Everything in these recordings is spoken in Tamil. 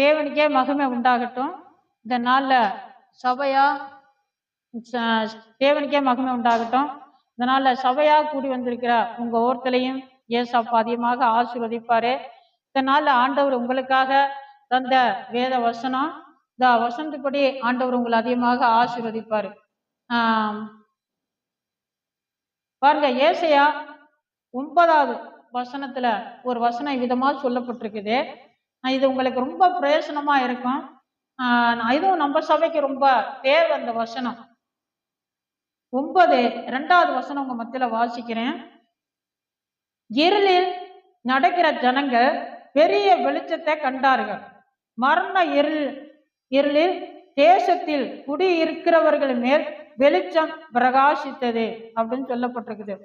தேவனுக்கே மகிமை உண்டாகட்டும். இந்த நாள்ல சபையா ச- தேவனுக்கே மகிமை உண்டாகட்டும். இந்த நாள்ல சபையா கூடி வந்திருக்கிற உங்க ஒருத்தலையும் ஏசப்பா அதிகமாக ஆசீர்வதிப்பாரு. இந்த நாள்ல ஆண்டவர் உங்களுக்காக தந்த வேத வசனம் இந்த வசனத்துப்படி ஆண்டவர் உங்களை அதிகமாக ஆசீர்வதிப்பாரு. பாருங்க ஏசையா ஒன்பதாவது வசனத்துல ஒரு வசனம் விதமா சொல்லப்பட்டிருக்குது. இது உங்களுக்கு ரொம்ப பிரயோசனமா இருக்கும். ஆஹ் இதுவும் நம்ம சபைக்கு ரொம்ப தேவை அந்த வசனம். ஒன்பது ரெண்டாவது வசனம் உங்க மத்தியில வாசிக்கிறேன். இருளில் நடக்கிற ஜனங்கள் பெரிய வெளிச்சத்தை கண்டார்கள். மரண இருள் இருளில் தேசத்தில் குடியிருக்கிறவர்கள் மேல் வெளிச்சம் பிரகாசித்தது அப்படின்னு சொல்லப்பட்டிருக்குது.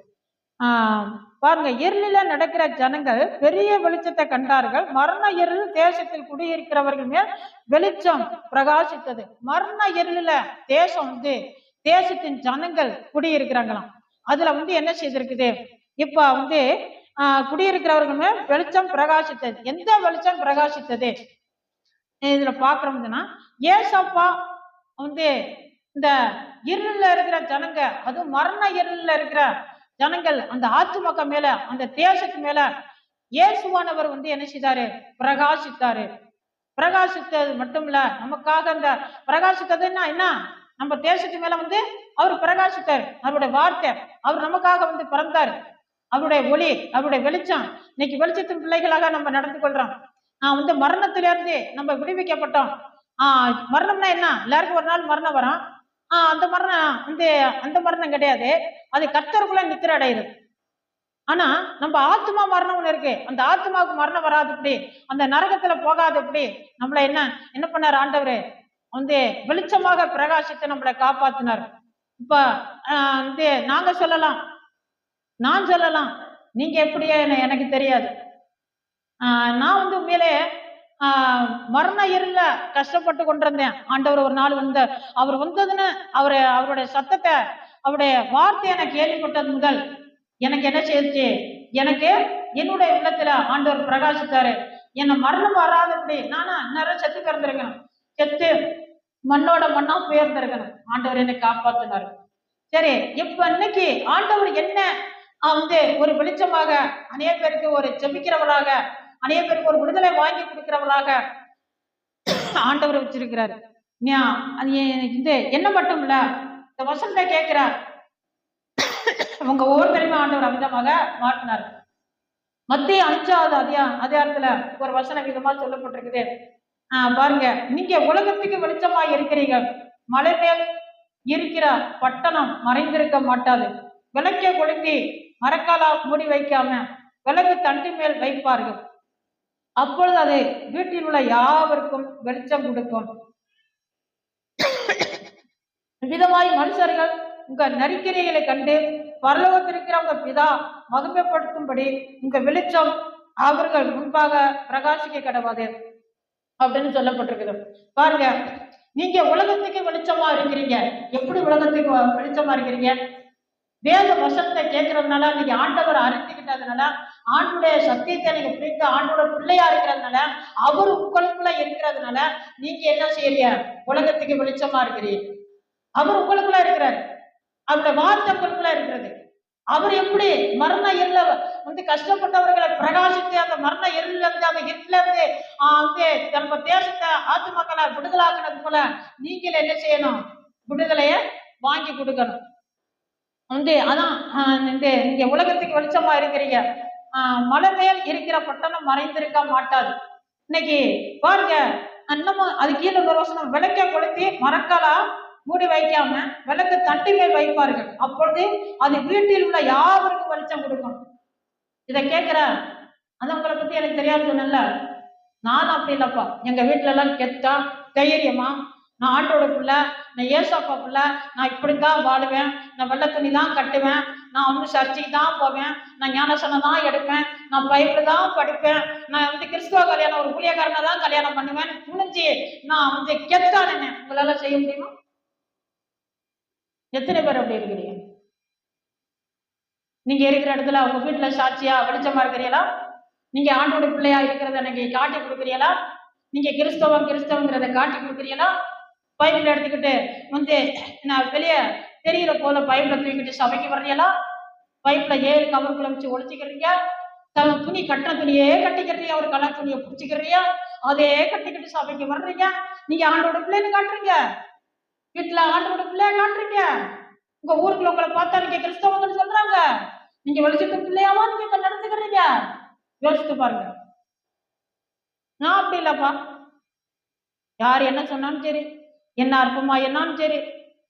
பாருங்க இருளில நடக்கிற ஜனங்கள் பெரிய வெளிச்சத்தை கண்டார்கள். மரண இருள் தேசத்தில் குடியிருக்கிறவர்கள் மேல் வெளிச்சம் பிரகாசித்தது. மரண இருளில தேசம் வந்து தேசத்தின் ஜனங்கள் குடியிருக்கிறாங்களாம். அதுல வந்து என்ன செய்திருக்குது? இப்ப வந்து ஆஹ் குடியிருக்கிறவர்கள் மேல் வெளிச்சம் பிரகாசித்தது. எந்த வெளிச்சம் பிரகாசித்தது? இதுல பாக்குறோம்னா ஏசப்பா வந்து இந்த இருளில் இருக்கிற ஜனங்க அதுவும் மரண இருளில் இருக்கிற ஜனங்கள் அந்த ஆத்துமக்க மேல அந்த தேசத்து மேல இயேசுவானவர் வந்து என்ன செய்தாரு? பிரகாசித்தாரு. பிரகாசித்தது மட்டும் இல்ல நமக்காக அந்த பிரகாசித்ததுன்னா என்ன? நம்ம தேசத்து மேல வந்து அவர் பிரகாசித்தார். அவருடைய வார்த்தை அவர் நமக்காக வந்து பிறந்தார். அவருடைய ஒளி அவருடைய வெளிச்சம். இன்னைக்கு வெளிச்சத்தின் பிள்ளைகளாக நம்ம நடந்து கொள்றோம். ஆஹ் வந்து மரணத்திலிருந்து நம்ம விடுவிக்கப்பட்டோம். ஆஹ் மரணம்னா என்ன? எல்லாருக்கும் ஒரு நாள் மரணம் வரும். ஆஹ் அந்த மரணம் வந்து அந்த மரணம் கிடையாது. அது கத்தருக்குள்ள நித்திர அடையிறது ஆனா நம்ம ஆத்மா மரணம் ஒண்ணு இருக்கு. அந்த ஆத்மாவுக்கு மரணம் வராது இப்படி அந்த நரகத்துல போகாது இப்படி நம்மள என்ன என்ன பண்ணார் ஆண்டவர்? வந்து வெளிச்சமாக பிரகாசித்து நம்மளை காப்பாத்தினார். இப்ப வந்து நாங்க சொல்லலாம். நான் சொல்லலாம். நீங்க எப்படியே என்ன- எனக்கு தெரியாது. ஆஹ் நான் வந்து உண்மையிலே மரண இருள கஷ்டப்பட்டு கொண்டிருந்தேன். ஆண்டவர் ஒரு நாள் வந்த அவர் வந்ததுன்னு அவரு அவருடைய சத்தத்தை அவருடைய வார்த்தை எனக்கு கேள்விப்பட்டது முதல். எனக்கு என்ன செய்யுச்சு எனக்கு என்னுடைய உள்ளத்துல ஆண்டவர் பிரகாசித்தாரு. என்னை மரணம் வராதபடி நானா நேரம் செத்து பிறந்திருக்கணும். செத்து மண்ணோட மண்ணா போயிருந்திருக்கணும் ஆண்டவர் என்னை காப்பாத்தினாரு. சரி இப்ப இன்னைக்கு ஆண்டவர் என்ன வந்து ஒரு வெளிச்சமாக அநேக பேருக்கு ஒரு செபிக்கிறவராக அநேக பேருக்கு ஒரு விடுதலை வாங்கி கொடுக்கிறவளாக ஆண்டவர் வச்சிருக்கிறாரு. அது இது என்ன மட்டும் இல்ல இந்த வசனத்தை கேட்கிறார். உங்க ஒவ்வொருத்தரையுமே ஆண்டவர் அமிதமாக மாற்றினார். மத்திய அஞ்சாவது அதியா அதிகாரத்துல ஒரு வசன விதமா சொல்லப்பட்டிருக்குது. ஆஹ் பாருங்க நீங்க உலகத்துக்கு வெளிச்சமா இருக்கிறீங்க மலை மேல் இருக்கிற பட்டணம் மறைந்திருக்க மாட்டாது. விளக்கை கொளுத்தி மரக்காலா மூடி வைக்காம விளக்கு தண்டு மேல் வைப்பார்கள். அப்பொழுது அது வீட்டில் உள்ள யாவருக்கும் வெளிச்சம் கொடுக்கும் விதமாய் மனுஷர்கள் உங்க நரிக்கிரைகளை கண்டு பரலோகத்திருக்கிற உங்க பிதா மகிமைப்படுத்தும்படி உங்க வெளிச்சம் அவர்கள் முன்பாக பிரகாசிக்க கிடவாது அப்படின்னு சொல்லப்பட்டிருக்குது. பாருங்க நீங்க உலகத்துக்கு வெளிச்சமா இருக்கிறீங்க. எப்படி உலகத்துக்கு வெளிச்சமா இருக்கிறீங்க? வேத வசனத்தை கேட்கறதுனால நீங்க ஆண்டவர் அறிந்துகிட்டதுனால ஆண்டுடைய சத்தியத்தை நீங்க பிடித்த ஆண்டோட பிள்ளையா இருக்கிறதுனால அவர் உங்களுக்குள்ள இருக்கிறதுனால நீங்க என்ன செய்யறீங்க உலகத்துக்கு வெளிச்சமா இருக்கிறீங்க அவர் உங்களுக்குள்ள இருக்கிறார். அவருடைய வார்த்தை உங்களுக்குள்ள இருக்கிறது. அவர் எப்படி மரண இருள வந்து கஷ்டப்பட்டவர்களை பிரகாசித்து அந்த மரண இருள்ல இருந்து அந்த இருட்டுல இருந்து வந்து நம்ம தேசத்தை ஆத்து மக்களை விடுதலாக்குனது போல நீங்கள் என்ன செய்யணும்? விடுதலைய வாங்கி கொடுக்கணும். வந்து அதான் இந்த இங்க உலகத்துக்கு வெளிச்சமா இருக்கிறீங்க. ஆஹ் மலை மேல் இருக்கிற பட்டணம் மறைந்திருக்க மாட்டாது. இன்னைக்கு பாருங்க இன்னமும் அது கீழே ஒரு வருஷம் விளக்க கொளுத்தி மரக்காலா மூடி வைக்காம விளக்கு தட்டி மேல் வைப்பார்கள். அப்பொழுது அது வீட்டில் உள்ள யாவருக்கும் வெளிச்சம் கொடுக்கும். இதை கேட்கிற அது உங்களை பத்தி எனக்கு தெரியாது சொன்னேன்ல. நான் அப்படி இல்லப்பா. எங்க வீட்டுல எல்லாம் கெத்தா தைரியமா நான் ஆட்டோட பிள்ளை நான் ஏசப்பா பிள்ளை நான் இப்படி தான் வாழுவேன் நான் வெள்ளை துணி தான் கட்டுவேன். நான் வந்து சர்ச்சைக்கு தான் போவேன். நான் ஞானசனம் தான் எடுப்பேன். நான் பைபிள் தான் படிப்பேன். நான் வந்து கிறிஸ்துவ கல்யாணம் ஒரு ஊழியக்காரனை தான் கல்யாணம் பண்ணுவேன். துணிஞ்சு நான் வந்து கெத்தா உங்களால செய்ய முடியுமா? எத்தனை பேர் அப்படி இருக்கிறீங்க? நீங்க இருக்கிற இடத்துல உங்க வீட்டுல சாட்சியா வெளிச்சமா இருக்கிறீங்களா? நீங்க ஆண்டோட பிள்ளையா இருக்கிறத நீங்க காட்டி கொடுக்குறீங்களா? நீங்க கிறிஸ்தவம் கிறிஸ்தவங்கிறத காட்டி கொடுக்குறீங்களா? பைபிள் எடுத்துக்கிட்டு வந்து நான் வெளியே தெரிகிற போல பைபிளை தூக்கிட்டு சபைக்கு வர்றீங்களா? பைப்பில் ஏழு கவருக்குள்ள வச்சு ஒழிச்சிக்கிறீங்க தன் துணி கட்டின துணியே கட்டிக்கிறீங்க? ஒரு கலர் துணியை பிடிச்சிக்கிறீங்க? அதே கட்டிக்கிட்டு சபைக்கு வர்றீங்க? நீங்க ஆண்டோட பிள்ளைன்னு காட்டுறீங்க. வீட்டுல ஆண்டோட பிள்ளைய காட்டுறீங்க. உங்க ஊருக்குள்ள உங்களை பார்த்தா நீங்க கிறிஸ்தவங்கன்னு சொல்றாங்க. நீங்க வெளிச்சத்து பிள்ளையாவா நீங்க நடந்துக்கிறீங்க. யோசித்து பாருங்க. நான் அப்படி இல்லப்பா. யார் என்ன சொன்னாலும் சரி. என்ன அற்பமா? என்னாலும் சரி.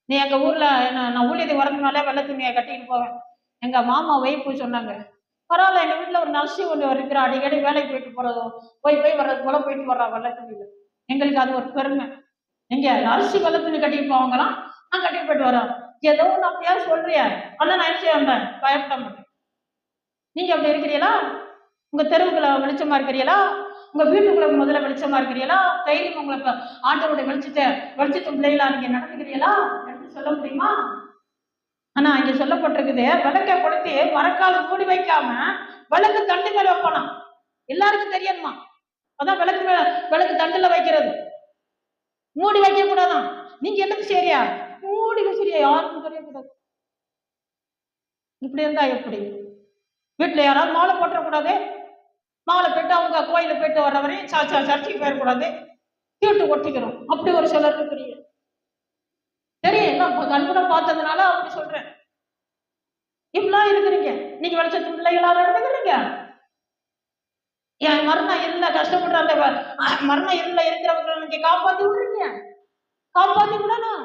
நீ எங்கள் ஊரில் என்ன நான் ஊழியத்தை வரதுனாலே வெள்ளை துணியை கட்டிட்டு போவேன். எங்கள் மாமா வைப்பு சொன்னாங்க. பரவாயில்ல எங்கள் வீட்டில் ஒரு நர்சி ஒன்று இருக்கிறா அடிக்கடி வேலைக்கு போயிட்டு போகிறதும் போய் போய் வர்றது போல போயிட்டு வர்றா வெள்ளை துணியில். எங்களுக்கு அது ஒரு பெருமை. எங்க நர்சி வெள்ளை துணி கட்டிட்டு போவாங்களாம். நான் கட்டிட்டு போயிட்டு வரோம் ஏதோ ஒன்று அப்படியாவது சொல்றியா? ஆனா நான் என்ன வந்தேன்? பயப்பட மாட்டேன். நீங்கள் அப்படி இருக்கிறீங்களா? உங்கள் தெருவுக்குள்ள வெளிச்சமாக இருக்கிறீங்களா? உங்க வீட்டுக்குள்ள முதல்ல வெளிச்சமா இருக்கிறீங்களா தைரியம் உங்களுக்கு ஆண்டவருடைய வெளிச்சத்தை வெளிச்சத்து பிள்ளைகளா நீங்க நடந்துக்கிறீங்களா எடுத்து சொல்ல முடியுமா? ஆனா இங்க சொல்லப்பட்டிருக்குது விளக்க கொளுத்தி மரக்கால மூடி வைக்காம விளக்கு தண்டு மேல வைப்பணும் எல்லாருக்கும் தெரியணுமா அதான் விளக்கு மேல விளக்கு தண்டுல வைக்கிறது. மூடி வைக்க கூடாதான் நீங்க என்னது சரியா மூடி வச்சிரியா யாருக்கும் தெரியக்கூடாது. இப்படி இருந்தா எப்படி? வீட்டுல யாராவது மாலை போட்டுறக்கூடாது? மாலை போயிட்டு அவங்க கோயில போயிட்டு வர்ற வரையும் சாச்சா சா சர்ச்சைக்கு போயிடக்கூடாது தீட்டு ஒட்டிக்கிறோம் அப்படி ஒரு சிலர் இருக்கிறீங்க தெரியும். நான் கண்கூட பார்த்ததுனால அப்படி சொல்றேன். இப்படிலாம் இருக்கிறீங்க. நீங்க வெளிச்சத்து பிள்ளைகளா நடந்துக்கிறீங்க என் மரணம் இல்லை கஷ்டப்படுற அந்த மரணம் இல்லை இருக்கிறவங்களை நீங்க காப்பாத்தி விடுறீங்க. காப்பாத்தி விடணும்.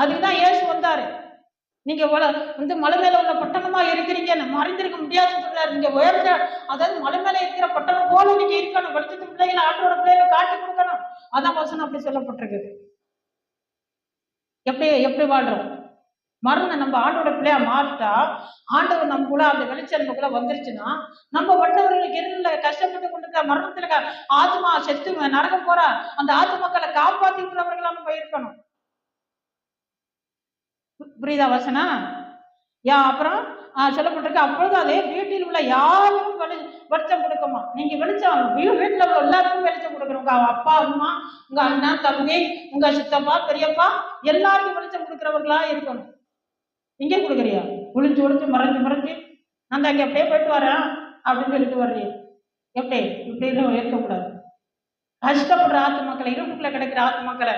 அதுக்குதான் ஏசு வந்தாரு. நீங்க உல- வந்து மலை மேல உள்ள பட்டணமா இருக்கிறீங்க மறைந்திருக்க முடியாதுன்னு சொல்றாரு நீங்க உயர்ந்த அதாவது மலை மேல இருக்கிற பட்டணம் போல நீங்க இருக்கணும். வெளிச்சத்து பிள்ளைகளை ஆட்டோட பிள்ளைகளை காட்டி கொடுக்கணும். அதான் வசனம் அப்படி சொல்லப்பட்டிருக்குது. எப்படி எப்படி வாழ்றோம்? மரணம் நம்ம ஆண்டோட பிள்ளையா மாறிட்டா ஆண்டவர் நமக்குள்ள அந்த வெளிச்சம் நமக்குள்ள வந்துருச்சுன்னா நம்ம வட்டவர்களுக்கு என்ன கஷ்டப்பட்டு கொண்டிருக்க மரணத்துல ஆத்மா செத்து நரகம் போற அந்த ஆத்மாக்களை காப்பாத்தி உள்ளவர்களா நம்ம இருக்கணும். புரியுதா வசனா? யா அப்புறம் சொல்லப்பட்டிருக்கு அப்பொழுது அதே வீட்டில் உள்ள யாருக்கும் வெளி வெளிச்சம் கொடுக்குமா? நீங்க வெளிச்சம் வீ- உள்ள எல்லாருக்கும் வெளிச்சம் கொடுக்கணும் உங்க அப்பா அம்மா உங்க அண்ணன் தம்பி உங்க சித்தப்பா பெரியப்பா எல்லாருக்கும் வெளிச்சம் கொடுக்குறவர்களா இருக்கணும். இங்கே கொடுக்குறியா? ஒளிஞ்சு ஒளிஞ்சு மறைஞ்சு மறைஞ்சு. நான் அங்கே அப்படியே போயிட்டு வரேன் அப்படின்னு சொல்லிட்டு வர்றீங்க எப்படி? இப்படி இருக்கக்கூடாது. கஷ்டப்படுற ஆத்துமக்களை இருப்புக்குள்ள கிடைக்கிற ஆத்துமக்களை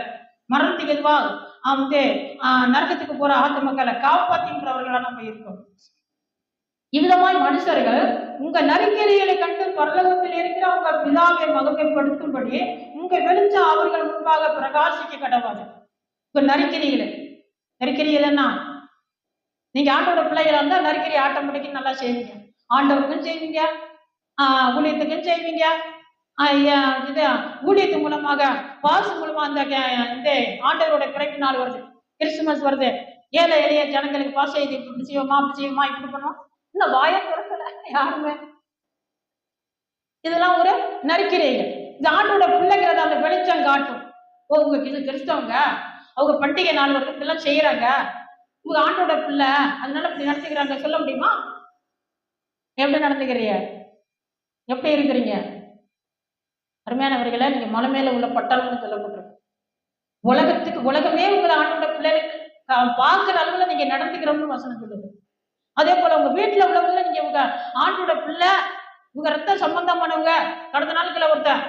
மரணத்துக்கு எதுவாகும் வந்து நரகத்துக்கு போற ஆத்துமக்களை காப்பாத்தின்றவர்களா நம்ம இருக்கோம். இவ்விதமாய் மனுஷர்கள் உங்க நரிக்கெறிகளை கண்டு பரலகத்தில் இருக்கிற உங்க பிதாவை மகமைப்படுத்தும்படி உங்க வெளிச்சம் அவர்கள் முன்பாக பிரகாசிக்க கடவாது உங்க நரிக்கெறிகளை நரிக்கெறிகள்னா நீங்க ஆண்டோட பிள்ளைகளா இருந்தா நரிக்கிரி ஆட்டோமேட்டிக்கா நல்லா செய்வீங்க. ஆண்டவருக்கும் செய்வீங்க. ஆஹ் ஊழியத்துக்கும் செய்வீங்க. இது ஊழியத்து மூலமாக வாசு மூலமா அந்த கே- இந்த ஆண்டவரோட பிறப்பு நாள் வருது. கிறிஸ்துமஸ் வருது. ஏழை எளிய ஜனங்களுக்கு பாச இது இப்படி செய்வோமா அப்படி செய்வோமா இப்படி பண்ணுவோம்? இன்னும் வாயை திறக்கல. யாருமே? இதெல்லாம் ஒரு நரிக்கிறீர்கள் இந்த ஆண்டோட பிள்ளைங்கிறத அந்த வெளிச்சம் காட்டும். ஓ உங்க இது கிறிஸ்தவங்க அவங்க பண்டிகை நாள் வருது இதெல்லாம் செய்யறாங்க. உங்க ஆண்டோட பிள்ளை அதனால இப்படி நடத்துக்கிறாங்க சொல்ல முடியுமா? எப்படி நடந்துக்கிறீங்க? எப்படி இருக்கிறீங்க? அருமையானவர்களை நீங்க மலை மேல உள்ள பட்டாளம்னு சொல்லப்பட்டிருக்கு. உலகத்துக்கு உலகமே உங்களை ஆண்டோட பிள்ளைகளுக்கு பார்க்குற அளவுல நீங்க நடந்துக்கிறோம்னு வசனம் சொல்லுது. அதே போல உங்க வீட்டுல உள்ளவங்கள நீங்க உங்க ஆண்டோட பிள்ளை உங்க ரத்த சம்பந்தமானவங்க கடந்த நாளுக்குள்ள ஒருத்தன்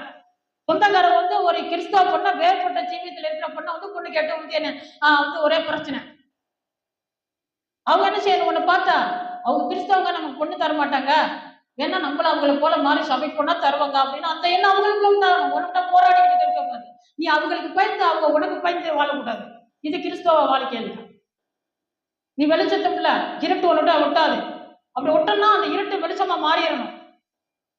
சொந்தக்காரர் வந்து ஒரு கிறிஸ்தவ பொண்ணை வேறுபட்ட ஜீவியத்துல இருக்கிற பொண்ணை வந்து பொண்ணு கேட்டு வந்து என்ன ஆஹ் வந்து ஒரே பிரச்சனை. அவங்க என்ன செய்யணும்? உன்னை பார்த்தா அவங்க கிறிஸ்தவங்க நமக்கு பொண்ணு தர மாட்டாங்க ஏன்னா நம்மள அவங்களை போல மாறி சபைக்கு போனா தருவாங்க அப்படின்னு அந்த எண்ணம் அவங்களுக்கு தான் உன்கிட்ட போராடிக்கிட்டு இருக்கக்கூடாது நீ அவங்களுக்கு பயந்து அவங்க உனக்கு பயந்து வாழக்கூடாது. இது கிறிஸ்தவ வாழ்க்கையில நீ வெளிச்சத்துக்குள்ள இருட்டு உன்னிட்ட விட்டாது அப்படி விட்டோம்னா அந்த இருட்டு வெளிச்சமா மாறிடணும்.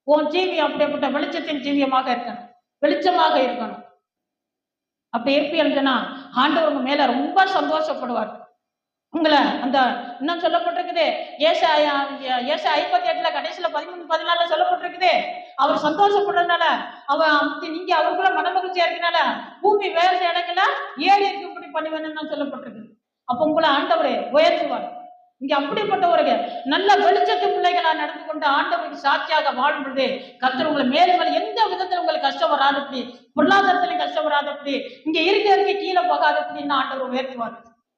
உன் ஜீவி அப்படிப்பட்ட வெளிச்சத்தின் ஜீவியமாக இருக்கணும். வெளிச்சமாக இருக்கணும். அப்படி இருப்பீங்கன்னா ஆண்டவங்க ஆண்டவர் உங்க மேல ரொம்ப சந்தோஷப்படுவார். உங்களை அந்த இன்னும் சொல்லப்பட்டிருக்குது. ஏசு ஏசா ஐம்பத்தி எட்டுல கடைசியில பதிமூணு பதினாலுல சொல்லப்பட்டிருக்குது. அவர் சந்தோஷப்படுறதுனால அவர் வந்து நீங்க அவருக்குள்ள மனமகிழ்ச்சியா இருக்கனால பூமி வேற இடங்கள்ல ஏறி இருக்கும்படி பண்ணுவேன்னு சொல்லப்பட்டிருக்கு அப்ப உங்களை ஆண்டவர் உயர்த்துவார். இங்க அப்படிப்பட்ட ஒரு நல்ல வெளிச்சத்து பிள்ளைகளா நடந்து கொண்டு ஆண்டவருக்கு சாட்சியாக வாழும் பொழுது உங்களை மேலும் மேலும் எந்த விதத்துல உங்களுக்கு கஷ்டம் வராதபடி பொருளாதாரத்திலும் கஷ்டம் வராதபடி இங்க இருக்க இருக்க கீழே போகாதபடின்னு ஆண்டவர் உயர்த்துவார்.